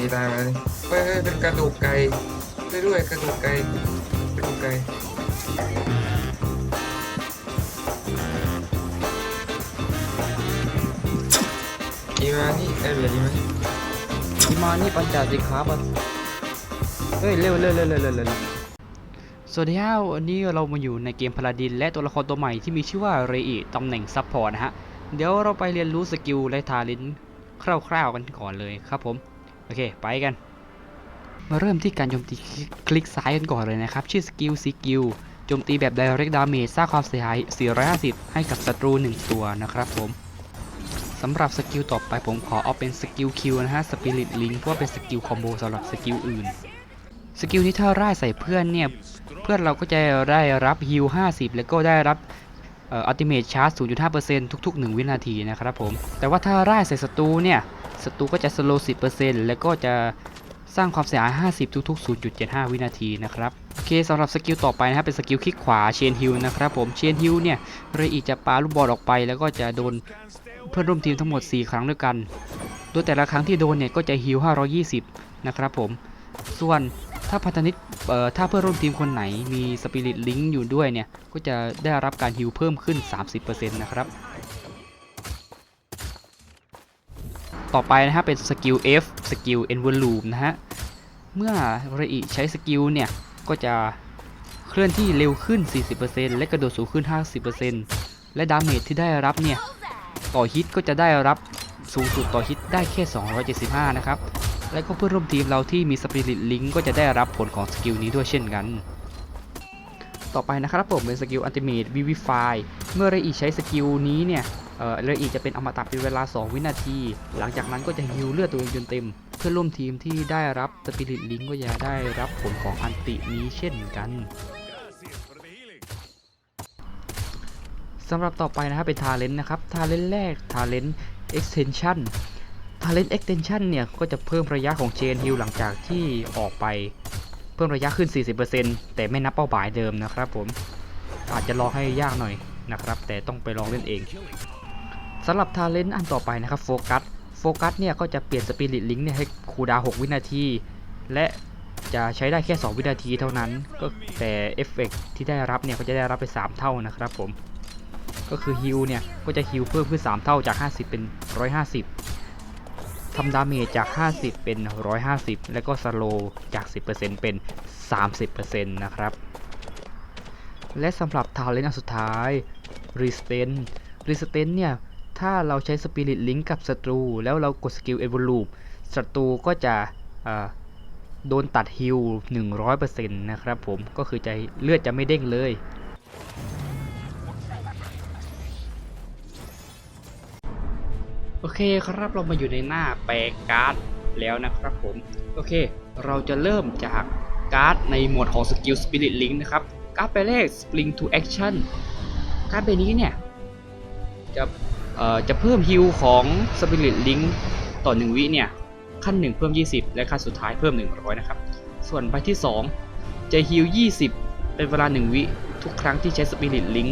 นี่ตายมาเลยเฮ้ยเป็นกระดูกไก่ด้วยกระดูกไก่กระดูกไก่อีมานี่เอ้ยเหลืออีมานี่อีมานี่ปัญจสิกขาปะเฮ้ยเร็วเร็วเร็วเร็วเร็วเร็วสวัสดีครับวันนี้เรามาอยู่ในเกมพาลาดิน และตัวละครตัวใหม่ที่มีชื่อว่าเรอิตำแหน่งซับพอร์ตนะฮะ เดี๋ยวเราไปเรียนรู้สกิลและทาเลนคร่าวๆกันก่อนเลยครับผม โอเคไปกัน มาเริ่มที่การโจมตีคลิกซ้ายกันก่อนเลยนะครับ ชื่อสกิลสกิลโจมตีแบบ direct damage สร้างความเสียหาย 450 ให้กับศัตรู 1 ตัวนะครับผมสำหรับสกิลต่อไปผมขอเอาเป็นสกิลคิวนะฮะ Spirit Link เพราะว่าเป็นสกิลคอมโบสำหรับสกิลอื่นสกิลนี้ถ้าร่ายใส่เพื่อนเนี่ย เพื่อนเราก็จะได้รับฮิล50 แล้วก็ได้รับอัลติเมทชาร์จ 0.5%ทุก ๆ 1 วินาทีนะครับผม แต่ว่าถ้าร่ายใส่ศัตรูเนี่ย ศัตรูก็จะสโลว์10%แล้วก็จะสร้างความเสียหาย 50 ทุกๆ 0.75 วินาทีนะครับ โอเคสำหรับสกิลต่อไปนะครับ เป็นสกิลคลิกขวาเชนฮิลนะครับผม เชนฮิลเนี่ยเรอีจะปาลูกบอลออกไป แล้วก็จะโดนเพื่อนร่วมทีมทั้งหมด 4 ครั้งด้วยกัน โดยแต่ละครั้งที่โดนเนี่ยก็จะฮิล520 นะครับผม ส่วนถ้าพันธมิตเอ่อถ้าเพื่อนร่วมทีมคนไหนมีสปิริตลิงก์อยู่ด้วยเนี่ย ก็จะได้รับการฮิลเพิ่มขึ้น 30%นะครับ ต่อไปนะครับเป็นสกิล F สกิล Envelope นะฮะ เมื่อเรอิใช้สกิลเนี่ย ก็จะเคลื่อนที่เร็วขึ้น 40%และกระโดดสูงขึ้น 50%และดาเมจที่ได้รับเนี่ย ต่อฮิตก็จะได้รับสูงสุดต่อฮิตได้แค่ 275 นะครับ และก็เพื่อนร่วมทีมเราที่มีสปิริตลิงก็จะได้รับผลของสกิลนี้ด้วยเช่นกัน ต่อไปนะครับผมเป็นสกิลอัลติเมทวิวิฟายเมื่อเรอีใช้สกิลนี้เนี่ย เอ่อเรอีจะเป็นอมตะเป็นเวลา 2 วินาที หลังจากนั้นก็จะฮิลเลือดตัวเองจนเต็ม เพื่อนร่วมทีมที่ได้รับสปิริตลิงก็จะได้รับผลของอันตินี้เช่นกันสำหรับต่อไปนะครับเป็นทาเลนต์นะครับทาเลนต์แรกทาเลน extension Talent Extension เนี่ย ก็จะเพิ่มระยะของเชนฮิลหลังจากที่ออกไป เพิ่มระยะขึ้น 40%แต่ไม่นับเป้าหมายเดิมนะครับผม อาจจะรอให้ยากหน่อยนะครับ แต่ต้องไปลองเล่นเองำหรับ Talent อันต่อไปนะครับโฟกัสโฟกัสเนี่ยก็จะเปลี่ยนสปิริตลิงก์เนี่ยให้คูดาว6วินาที และจะใช้ได้แค่ 2 วินาทีเท่านั้น ก็แต่เอฟเฟกที่ได้รับเนี่ยก็จะได้รับไป 3 เท่านะครับผม ก็คือฮิลเนี่ยก็จะฮิลเพิ่มขึ้น 3 เท่าจาก 50 เป็น 150 ทำดาเมจจาก 50 เป็น 150 แล้วก็สโลจาก 10%เป็น 30%นะครับและสำหรับทาเลนต์อันสุดท้าย r e s t a n r e s t a n เนี่ย ถ้าเราใช้ Spirit Link กับศัตรู แล้วเรากดสกิล Evolve ศัตรูก็จะโดนตัดฮิล100%นะครับผมก็คือจะเลือดจะไม่เด้งเลย โอเคครับเรามาอยู่ในหน้าแปลการ์ดแล้วนะครับผม โอเค เราจะเริ่มจากการ์ดในหมวดของสกิล Spirit Link นะครับ การ์ดใบแรก Spring to Action การ์ดใบนี้เนี่ย จะ จะเพิ่มฮิลของ Spirit Link ต่อ 1 วิเนี่ย ขั้น 1 เพิ่ม 20 และขั้นสุดท้ายเพิ่ม 100 นะครับ ส่วนใบที่ 2 จะฮิล20 เป็นเวลา 1 วิทุกครั้งที่ใช้ Spirit Link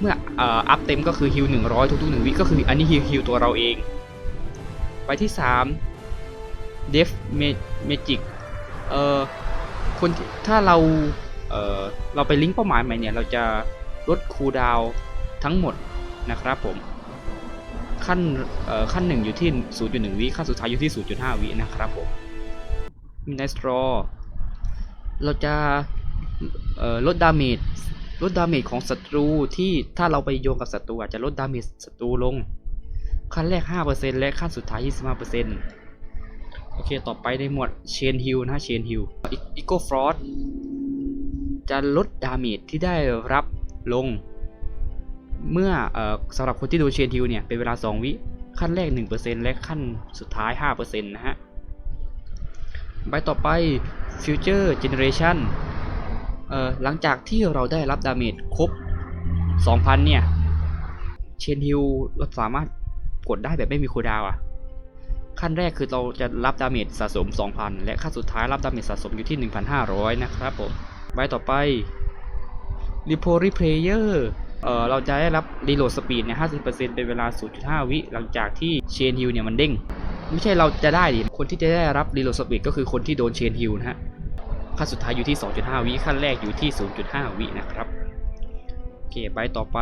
เมื่ออ,อัพเต็มก็คือฮิล100 ทุกๆ 1 วิก็คืออันนี้ฮิลฮิลตัวเราเองไปที่3 Def Magic เอ่อคนถ้าเราเอ่อเราไปลิงก์เป้าหมายใหม่เนี่ย เราจะลดคูลดาวทั้งหมด นะครับผมขั้นเอ่อขั้น1อยู่ที่ 0.1 วิขั้นสุดท้ายอยู่ที่ 0.5 วินะครับผม Midnight Straw เราจะลดดาเมจลดดาเมจของศัตรูที่ถ้าเราไปโยงกับศัตรูอาจจะลดดาเมจศัตรูลง ขั้นแรก 5%และขั้นสุดท้าย 25%โอเค ต่อไปในหมวดเชนฮิลนะเชนฮิลอีโกฟรอสจะลดดาเมจที่ได้รับลง เมื่ออสำหรับคนที่ดนเชนฮิลเนี่ยเป็นเวลา 2 วิขั้นแรก 1%และขั้นสุดท้าย 5%นะฮะใบต่อไป Future Generation เอ่อหลังจากที่เราได้รับดาเมจครบ 2,000 เนี่ย เชนฮิลเราสามารถกดได้แบบไม่มีคูดาว่ะขั้นแรกคือเราจะรับดาเมจสะสม 2,000 และขั้นสุดท้ายรับดาเมจสะสมอยู่ที่ 1,500 นะครับผม ใบต่อไป r e p o Replayer เออเราจะได้รับ Reload Speed เนี่ย50%เป็นเวลา 0.5 วิ หลังจากที่เชนฮิลเนี่ยมันเด้ง ไม่ใช่เราจะได้ดิ คนที่จะได้รับรีโหลดสปีดก็คือคนที่โดนเชนฮิลนะฮะ ขั้นสุดท้ายอยู่ที่ 2.5 วิ ขั้นแรกอยู่ที่ 0.5 วินะครับ โอเคไปต่อไป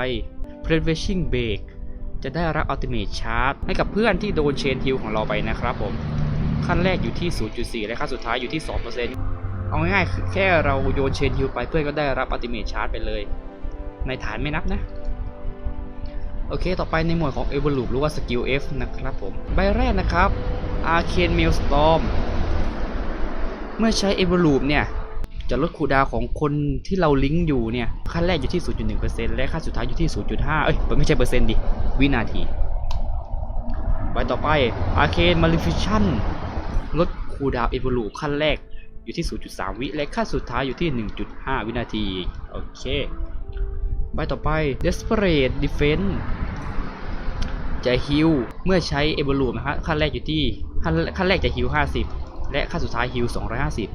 Prevashing Break จะได้รับ Ultimate Charge ให้กับเพื่อนที่โดนเชนฮิลของเราไปนะครับผม ขั้นแรกอยู่ที่ 0.4 และขั้นสุดท้ายอยู่ที่ 2%เอาง่ายๆแค่เราโยนเชนฮิลไปเพื่อนก็ได้รับ Ultimate Charge ไปเลย ในฐานไม่นับนะโอเค ต่อไปในหมวดของ e v o l u t e หรือว่า Skill F นะครับผม ใบแรกนะครับ Arcane Maelstrom เมื่อใช้ e v o l u t e เนี่ย จะลดคูดาวของคนที่เราลิงก์อยู่เนี่ย ขั้นแรกอยู่ที่ 0.1%และขั้นสุดท้ายอยู่ที่ 0.5 เอ้ย ไม่ใช่เปอร์เซ็นต์ดิ วินาที ใบต่อไป Arcane Maleficent ลดคูดาว e v o l u t e ขั้นแรกอยู่ที่ 0.3 วิและขั้นสุดท้ายอยู่ที่ 1.5 วินาที โอเค ใบต่อไป Desperate Defense จะฮิลเมื่อใช้ e v o l u t e นะครับขั้นแรกอยู่ที่ขั้นขั้นแรกจะฮิล50 และขั้นสุดท้ายฮิล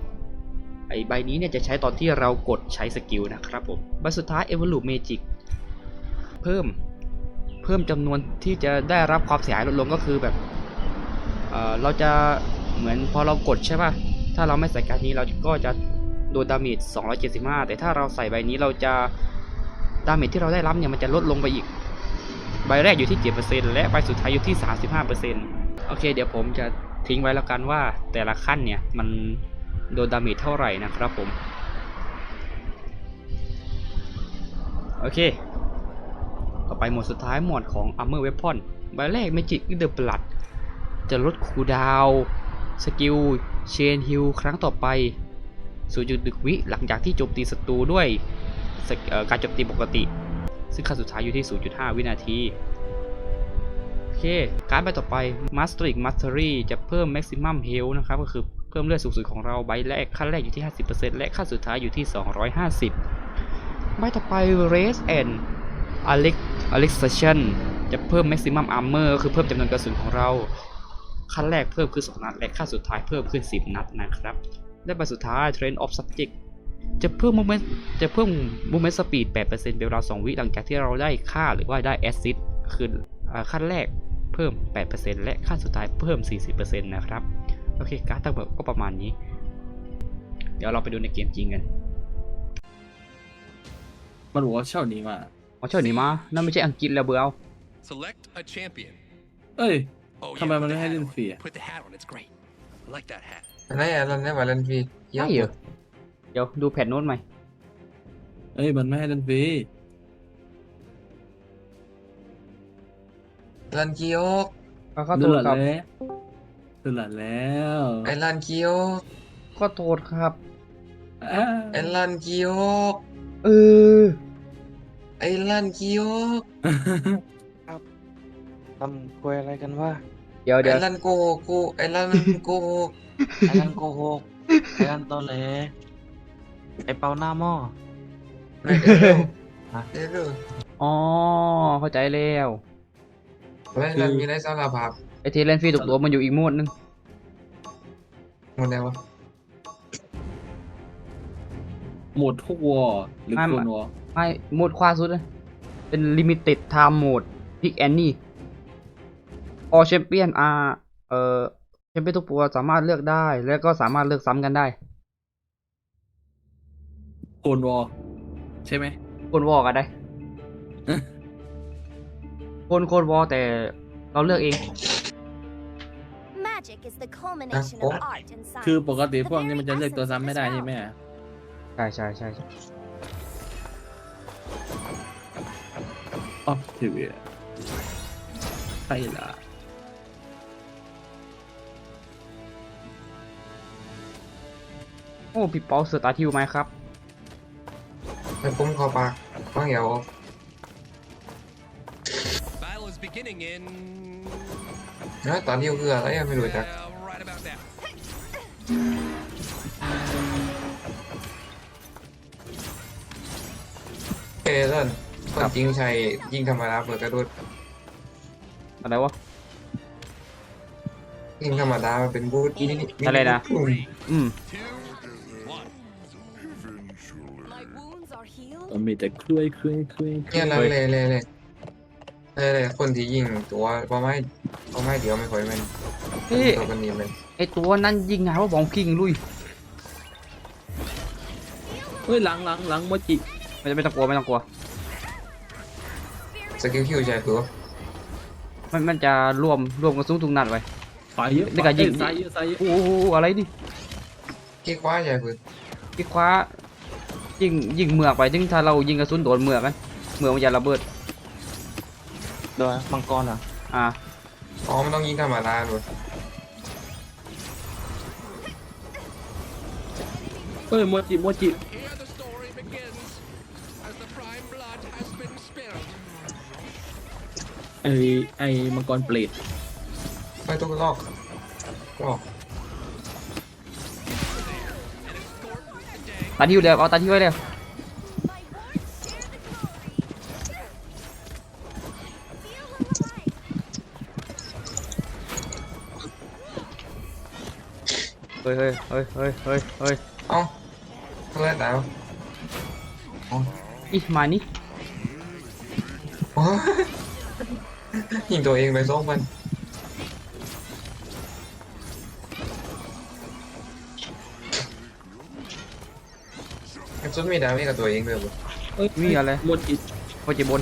250 ไอใบนี้เนี่ยจะใช้ตอนที่เรากดใช้สกิลนะครับผมใบสุดท้าย e v o l u t e Magic เพิ่มเพิ่มจำนวนที่จะได้รับความเสียหายลดลงก็คือแบบเเราจะเหมือนพอเรากดใช่ป่ะ ถ้าเราไม่ใส่การนี้เราก็จะโดนดาเมจ275 แต่ถ้าเราใส่ใบนี้เราจะ ดาเมจที่เราได้รับเนี่ยมันจะลดลงไปอีก ใบแรกอยู่ที่ 7%และใบสุดท้ายอยู่ที่ 35%โอเค เดี๋ยวผมจะทิ้งไว้แล้วกันว่าแต่ละขั้นเนี่ยมันโดนดาเมจเท่าไหร่นะครับผม โอเค ต่อไปหมวดสุดท้ายหมวดของ Armor Weapon ใบแรก Magic in the Blood จะลดคูดาวสกิลเชนฮิลครั้งต่อไป0.1วิหลังจากที่โจมตีศัตรูด้วย การโจมตีปกติ ซึ่งขั้นสุดท้ายอยู่ที่ 0.5 วินาที โอเค การไปต่อไป Mastery Mastery จะเพิ่ม Maximum Health นะครับ ก็คือเพิ่มเลือดสูงสุดของเราใบแรกขั้นแรกอยู่ที่ 50%และขั้นสุดท้ายอยู่ที่ 250 ใบต่อไป Race and Alex Alexation จะเพิ่ม Maximum Armor ก็คือเพิ่มจำนวนกระสุนของเราขั้นแรกเพิ่มขึ้น2นัดและขั้นสุดท้ายเพิ่มขึ้น 10 นัดนะครับ และใบสุดท้าย Train of Subject จะเพิ่ม movement จะเพิ่ม movement speed 8%เป็นเวลา 2 วิหลังจากที่เราได้ค่าหรือว่าได้ assist คืออ่าขั้นแรกเพิ่ม 8%และขั้นสุดท้ายเพิ่ม 40%นะครับ โอเค การ์ดทั้งหมดก็ประมาณนี้ เดี๋ยวเราไปดูในเกมจริงกันมันบอกว่าเช่านี้มาอ๋อเช่าหนีมา นั่นไม่ใช่อังกฤษแล้วเบอเอา Select a champion. เอ้ย Oh, Come yeah, on, put man, the I hat didn't on. see it. Put the hat on. It's great. I like that hat. อันไหนอะรันได้ว่ารันฟรีเยี่ยมใช่เหรอเดี๋ยวดูแผ่นโน้ตใหม่ เอ้ยมันไม่ให้เล่นฟรีรันกิโยกก็ขอดูโทหษลัดครับ แล้วดูหลัดแล้วไอรันกิโยกขอโทษครับอ่าไอรันกิโยกเออ ไอรันกิโยกทำคุยอะไรกันว่าเดี๋ยวไอเดี๋ยวรันโกหกกูไอรันโกหกไอ้นั่นโกหกไอ้นั่นตอแหล ไอ้เปาหน้าหม้อไม่เดี๋ยวเร็วเดี๋ยวเร็วอ๋อเข้าใจแล้วไอรันมีได้สารภาพไอเทเลนฟรีตกตัวมันอยู่อีกโหมดนึงหมดแล้ววะโหมดทุกวอร์หรือไม่โคนวอร์ไม่โหมดขวาสุดเลยเป็น limited time mode pick any all champion are เอ่อแชมเปี้ยนทุกตัวสามารถเลือกได้ แล้วก็สามารถเลือกซ้ำกันได้ โคนวอร์ใช่ไหมคนวอกันได้คนคนวอแต่เราเลือกเอง Magic is the culmination of art and science. คือปกติพวกนี้มันจะเลือกตัวซ้ำไม่ได้ใช่ไหมใช่ใช่ใช่ใช่อ๋อทีวีใช่ละโอ้พี่เปาเสือตาทิวไหมครับ ไอปุ้มคอปากว่างเหี่ยว Battle is beginning in. นะตอนนี้คืออะไรอะไม่รู้จัก Well, right about now. เอรันคนจริงใช้ยิงธรรมดาเปิดกระโดดอะไรวะยิงธรรมดามันเป็นบูทนี่นี่อะไรนะ อืม มันมีแต่คลุยคลุยคลุยคลุเนี่ยยรันเลยเลยเลยเออคนที่ยิงตัวเพราะไม่เพราะไม่เดี๋ยวไม่ค่อยแมันเฮ้ยตัวกันนี้มันไอตัวนั้นยิงไงว่าบองคิงลุยเฮ้ยหลังหลังหลังโมจิไม่ไม่ต้องกลัวไม่ต้องกลัว สกิลคิวใช่ตัวมันมันจะรวมรวมกระสุนทุกนัดไว้ ฝ่ายเยอะนี่ก็ยิงเอ้ซ้ายเยอะซ้ายเยอะโอ้โหอะไรดิขี้คว้าใช่ปืนพี่คว้า ยิงยิงเหมือกไปถึงถ้าเรายิงกระสุนโดนเหมือกกันเหมือกมันจะระเบิดโดยมังกรเหรออ่าอ๋อมันต้องยิงธรรมดาเลยเฮ้ยโมจิโมจิ Here the story begins as the prime blood has been spilled. ไอไอมังกรเปรตไม่ต้องลอกลอก ตัดที่อยู่แล้วเอาตัดที่ไว้แล้ว My horns share the glory. เฮ้ยเฮ้ยเฮ้ยเฮ้ยเฮ้ยเฮ้ยเอ้าเพื่อนดาวอีมานี่ โอ้ยยิงตัวเองไปสองพัน กระสุนมีดาวนี่กับตัวเองเลยบ่เฮ้ยมีอะไรโมจิโปรเจบน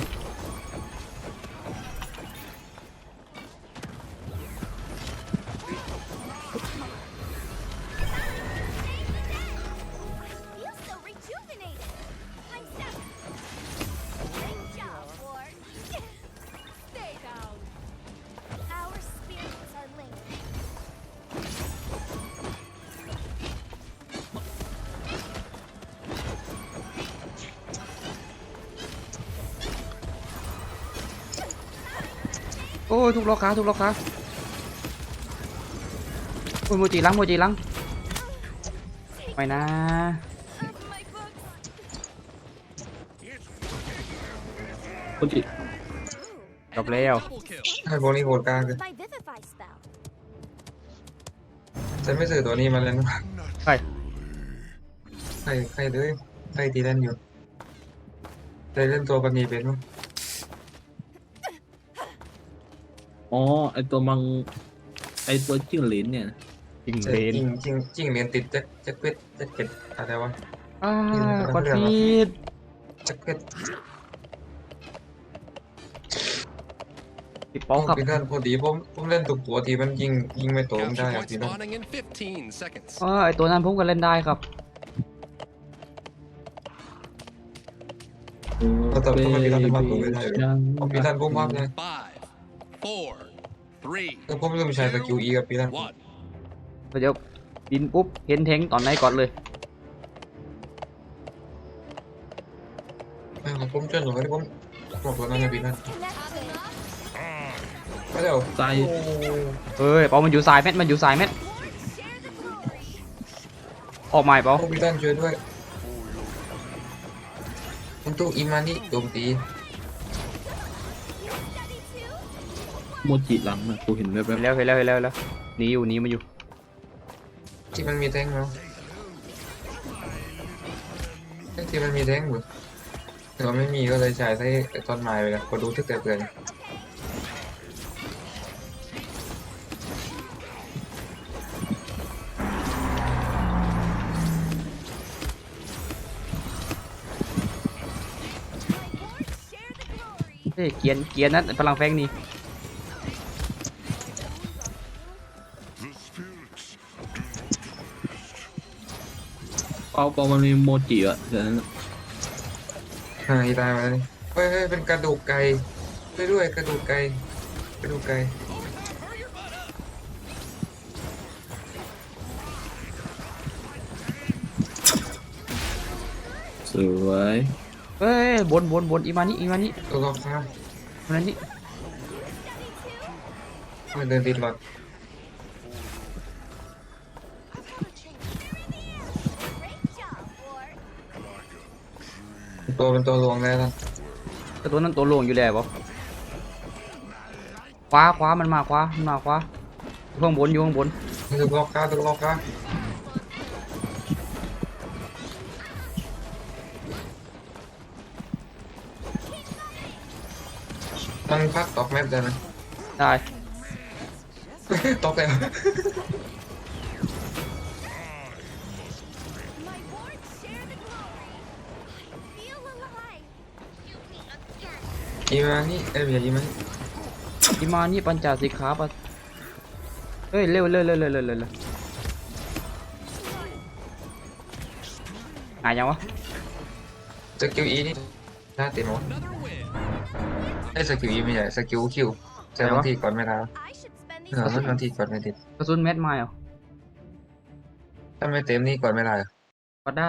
อ้ยทุกล็อกขาทุกล็อกขาโอ้ยโมจิลังโมจิลังไม่นะ My books. โมจิจบแล้ว Double kill. ไอ้พวกนี้โหดกลางเลย My vivify spell. ฉันไม่ซื้อตัวนี้มาเลยนะใช่ใครใครเลยใครตีเล่นอยู่ได้เล่นตัวปนีเป็นมั้ง อ๋อ ไอตัวมัง ไอตัวจิ้งเหลนเนี่ยจริงใช่เลนจริงจริงจริงเรียนติดแจ็คแจ็คเก็ตแจ็คเก็ตอะไรวะอ่ากดผิดแจ็คเก็ตพี่ป๊อกครับพี่ท่านพอดีผมผมเล่นตุกตัวที่มันยิงยิงไม่ตรงได้ Capture อะ point พี่ท่าน spawning in 15 seconds. อ๋อไอตัวนั้นผมก็เล่นได้ครับเราแต่ทำไมพี่ท่านถึงมาตัวไม่ได้เลยยังเอาพี่ท่านพุ่งภาพเลย Five, four, three, คือผมลืมใช้สกิลอีกับพี่ท่าน one. เดี๋ยวบินปุ๊บเห็นเทงตอนไหนก่อนเลยไม่ของผมจนหนูที่ผมบอกตัวนั้นนะพี่ท่าน Connected. ไม่เดี๋ยวใจเฮ้ยเปามันอยู่สายแม็ดมันอยู่สายแม็ด Share the glory. ออกใหม่เปาโอ้พี่ท่านช่วยด้วยผมตู้อิมานี่โจมตี โมจิหลังอะกูเห็นแวบเห็นแล้วเห็นแล้วเห็นแล้วเห็นแล้วหนีอยู่หนีมาอยู่ที่มันมีแท่งเนาะที่มันมีแท่งเหรอแต่ว่าไม่มีก็เลยใช้ใช้ไอ้ต้นไม้ไปเลยพอดูทึกแต่เตือน My horns share the glory. เฮ้ยเกียนเกียนนั้นพลังแฟงนี่ เปาเปามันมีโมจิอะเดี๋ยวนั้นอะหายตายมาเลยเฮ้ยเฮ้ยเป็นกระดูกไก่ช่วยด้วยกระดูกไก่กระดูกไก่สวยเฮ้ยบนบนบนอีมานี่อีมานี่ตัวรอบข้างคนนั้นนี่มันเดินติดหลอด ตัวเป็นตัวลวงแล้วท่านแต่ตัวนั้นตัวโล่งอยู่แล้วเปาคว้าคว้ามันมาคว้ามันมาคว้าอยู่ข้างบนอยู่ข้างบนมันถูกล็อกค้าถูกล็อกค้าไมันพักตอกแมปได้ไหมได้ตอกแล้ว again? อีมานี่เอ้ยอย่าอีมานี่อีมานี่ปัญจสิกขาปะเฮ้ยเร็วเร็วเร็วเร็วเร็วเร็วเร็วหายยังวะสกิลอีนี่หน้าเต็มหมด Another win. ไอ้สกิลอีไม่ใช่สกิลคิวแต่บางทีก่อนไม่ได้ I should spend เอ these อมันบางทีก่อนไม่ติดกระสุนแมทมาเหรอถ้าไม่เต็มนี่ก่อนไม่ได้ก็ได้